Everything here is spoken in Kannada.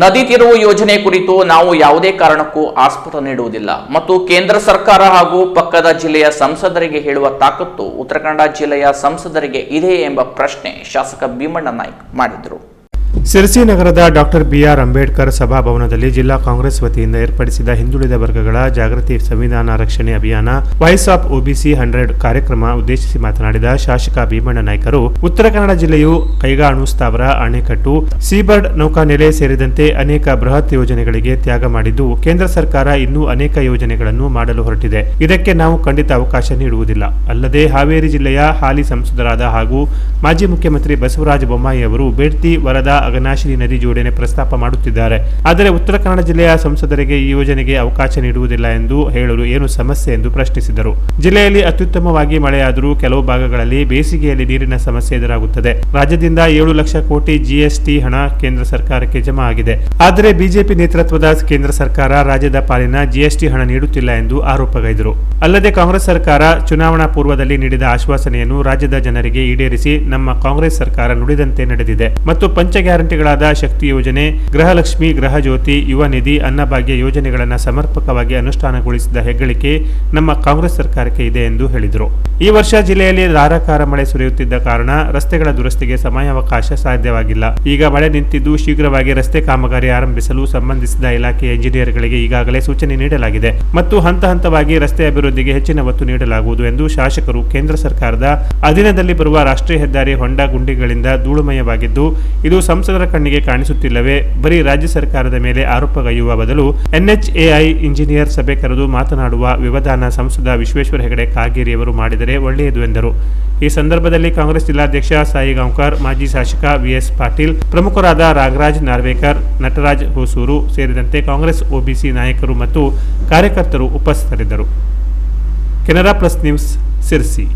ನದಿ ತಿರುವು ಯೋಜನೆ ಕುರಿತು ನಾವು ಯಾವುದೇ ಕಾರಣಕ್ಕೂ ಆಸ್ಪದ ನೀಡುವುದಿಲ್ಲ. ಮತ್ತು ಕೇಂದ್ರ ಸರ್ಕಾರ ಹಾಗೂ ಪಕ್ಕದ ಜಿಲ್ಲೆಯ ಸಂಸದರಿಗೆ ಹೇಳುವ ತಾಕತ್ತು ಉತ್ತರ ಕನ್ನಡ ಜಿಲ್ಲೆಯ ಸಂಸದರಿಗೆ ಇದೆ ಎಂಬ ಪ್ರಶ್ನೆ ಶಾಸಕ ಭೀಮಣ್ಣ ನಾಯ್ಕ್ ಮಾಡಿದರು. ಸಿರಸಿ ನಗರದ ಡಾಕ್ಟರ್ ಬಿಆರ್ ಅಂಬೇಡ್ಕರ್ ಸಭಾಭವನದಲ್ಲಿ ಜಿಲ್ಲಾ ಕಾಂಗ್ರೆಸ್ ವತಿಯಿಂದ ಏರ್ಪಡಿಸಿದ ಹಿಂದುಳಿದ ವರ್ಗಗಳ ಜಾಗೃತಿ ಸಂವಿಧಾನ ರಕ್ಷಣೆ ಅಭಿಯಾನ, ವಾಯ್ಸ್ ಆಫ್ ಒಬಿಸಿ ಹಂಡ್ರೆಡ್ ಕಾರ್ಯಕ್ರಮ ಉದ್ದೇಶಿಸಿ ಮಾತನಾಡಿದ ಶಾಸಕ ಭೀಮಣ್ಣ ನಾಯ್ಕರು, ಉತ್ತರ ಕನ್ನಡ ಜಿಲ್ಲೆಯು ಕೈಗಾಣು ಸ್ಥಾವರ, ಅಣೆಕಟ್ಟು, ಸೀಬರ್ಡ್ ನೌಕಾನೆಲೆ ಸೇರಿದಂತೆ ಅನೇಕ ಬೃಹತ್ ಯೋಜನೆಗಳಿಗೆ ತ್ಯಾಗ ಮಾಡಿದ್ದು ಕೇಂದ್ರ ಸರ್ಕಾರ ಇನ್ನೂ ಅನೇಕ ಯೋಜನೆಗಳನ್ನು ಮಾಡಲು ಹೊರಟಿದೆ. ಇದಕ್ಕೆ ನಾವು ಖಂಡಿತ ಅವಕಾಶ ನೀಡುವುದಿಲ್ಲ. ಅಲ್ಲದೆ ಹಾವೇರಿ ಜಿಲ್ಲೆಯ ಹಾಲಿ ಸಂಸದರಾದ ಹಾಗೂ ಮಾಜಿ ಮುಖ್ಯಮಂತ್ರಿ ಬಸವರಾಜ ಬೊಮ್ಮಾಯಿ ಅವರು ಬೇಡ್ತಿ ವರದಾ ಅಗನಾಶಿನಿ ನದಿ ಜೋಡಣೆ ಪ್ರಸ್ತಾಪ ಮಾಡುತ್ತಿದ್ದಾರೆ. ಆದರೆ ಉತ್ತರ ಕನ್ನಡ ಜಿಲ್ಲೆಯ ಸಂಸದರಿಗೆ ಈ ಯೋಜನೆಗೆ ಅವಕಾಶ ನೀಡುವುದಿಲ್ಲ ಎಂದು ಹೇಳಲು ಏನು ಸಮಸ್ಯೆ ಎಂದು ಪ್ರಶ್ನಿಸಿದರು. ಜಿಲ್ಲೆಯಲ್ಲಿ ಅತ್ಯುತ್ತಮವಾಗಿ ಮಳೆಯಾದರೂ ಕೆಲವು ಭಾಗಗಳಲ್ಲಿ ಬೇಸಿಗೆಯಲ್ಲಿ ನೀರಿನ ಸಮಸ್ಯೆ ಎದುರಾಗುತ್ತದೆ. ರಾಜ್ಯದಿಂದ ಏಳು ಲಕ್ಷ ಕೋಟಿ ಜಿಎಸ್ಟಿ ಹಣ ಕೇಂದ್ರ ಸರ್ಕಾರಕ್ಕೆ ಜಮಾ ಆಗಿದೆ. ಆದರೆ ಬಿಜೆಪಿ ನೇತೃತ್ವದ ಕೇಂದ್ರ ಸರ್ಕಾರ ರಾಜ್ಯದ ಪಾಲಿನ ಜಿಎಸ್ಟಿ ಹಣ ನೀಡುತ್ತಿಲ್ಲ ಎಂದು ಆರೋಪಗೈದರು. ಅಲ್ಲದೆ ಕಾಂಗ್ರೆಸ್ ಸರ್ಕಾರ ಚುನಾವಣಾ ಪೂರ್ವದಲ್ಲಿ ನೀಡಿದ ಆಶ್ವಾಸನೆಯನ್ನು ರಾಜ್ಯದ ಜನರಿಗೆ ಈಡೇರಿಸಿ ನಮ್ಮ ಕಾಂಗ್ರೆಸ್ ಸರ್ಕಾರ ನುಡಿದಂತೆ ನಡೆದಿದೆ. ಮತ್ತು ಪಂಚ ಗ್ಯಾರಂಟಿಗಳಾದ ಶಕ್ತಿ ಯೋಜನೆ, ಗೃಹಲಕ್ಷ್ಮಿ, ಗೃಹಜ್ಯೋತಿ, ಯುವ ನಿಧಿ, ಅನ್ನಭಾಗ್ಯ ಯೋಜನೆಗಳನ್ನು ಸಮರ್ಪಕವಾಗಿ ಅನುಷ್ಠಾನಗೊಳಿಸಿದ ಹೆಗ್ಗಳಿಕೆ ನಮ್ಮ ಕಾಂಗ್ರೆಸ್ ಸರ್ಕಾರಕ್ಕೆ ಇದೆ ಎಂದು ಹೇಳಿದರು. ಈ ವರ್ಷ ಜಿಲ್ಲೆಯಲ್ಲಿ ಧಾರಾಕಾರ ಮಳೆ ಸುರಿಯುತ್ತಿದ್ದ ಕಾರಣ ರಸ್ತೆಗಳ ದುರಸ್ತಿಗೆ ಸಮಯಾವಕಾಶ ಸಾಧ್ಯವಾಗಿಲ್ಲ. ಈಗ ಮಳೆ ನಿಂತಿದ್ದು ಶೀಘ್ರವಾಗಿ ರಸ್ತೆ ಕಾಮಗಾರಿ ಆರಂಭಿಸಲು ಸಂಬಂಧಿಸಿದ ಇಲಾಖೆ ಎಂಜಿನಿಯರ್ಗಳಿಗೆ ಈಗಾಗಲೇ ಸೂಚನೆ ನೀಡಲಾಗಿದೆ. ಮತ್ತು ಹಂತ ಹಂತವಾಗಿ ರಸ್ತೆ ಅಭಿವೃದ್ಧಿಗೆ ಹೆಚ್ಚಿನ ಒತ್ತು ನೀಡಲಾಗುವುದು ಎಂದು ಶಾಸಕರು ಕೇಂದ್ರ ಸರ್ಕಾರದ ಅಧೀನದಲ್ಲಿ ಬರುವ ರಾಷ್ಟ್ರೀಯ ಹೆದ್ದಾರಿ ಹೊಂಡ ಗುಂಡಿಗಳಿಂದ ಧೂಳುಮಯವಾಗಿದ್ದು, ಇದು ಸಂಸದರ ಕಣ್ಣಿಗೆ ಕಾಣಿಸುತ್ತಿಲ್ಲವೇ? ಬರೀ ರಾಜ್ಯ ಸರ್ಕಾರದ ಮೇಲೆ ಆರೋಪಗೈಯುವ ಬದಲು ಎನ್ಎಚ್ಎಐ ಇಂಜಿನಿಯರ್ ಸಭೆ ಕರೆದು ಮಾತನಾಡುವ ವ್ಯವಧಾನ ಸಂಸದ ವಿಶ್ವೇಶ್ವರ ಹೆಗಡೆ ಕಾಗೇರಿಯವರು ಮಾಡಿದರೆ ಒಳ್ಳೆಯದು ಎಂದರು. ಈ ಸಂದರ್ಭದಲ್ಲಿ ಕಾಂಗ್ರೆಸ್ ಜಿಲ್ಲಾಧ್ಯಕ್ಷ ಸಾಯಿ ಗಾಂವ್ಕರ್, ಮಾಜಿ ಶಾಸಕ ವಿಎಸ್ ಪಾಟೀಲ್, ಪ್ರಮುಖರಾದ ರಾಗರಾಜ್ ನಾರ್ವೇಕರ್, ನಟರಾಜ್ ಹೊಸೂರು ಸೇರಿದಂತೆ ಕಾಂಗ್ರೆಸ್ ಒಬಿಸಿ ನಾಯಕರು ಮತ್ತು ಕಾರ್ಯಕರ್ತರು ಉಪಸ್ಥಿತರಿದ್ದರು. Canara plus news Sirsi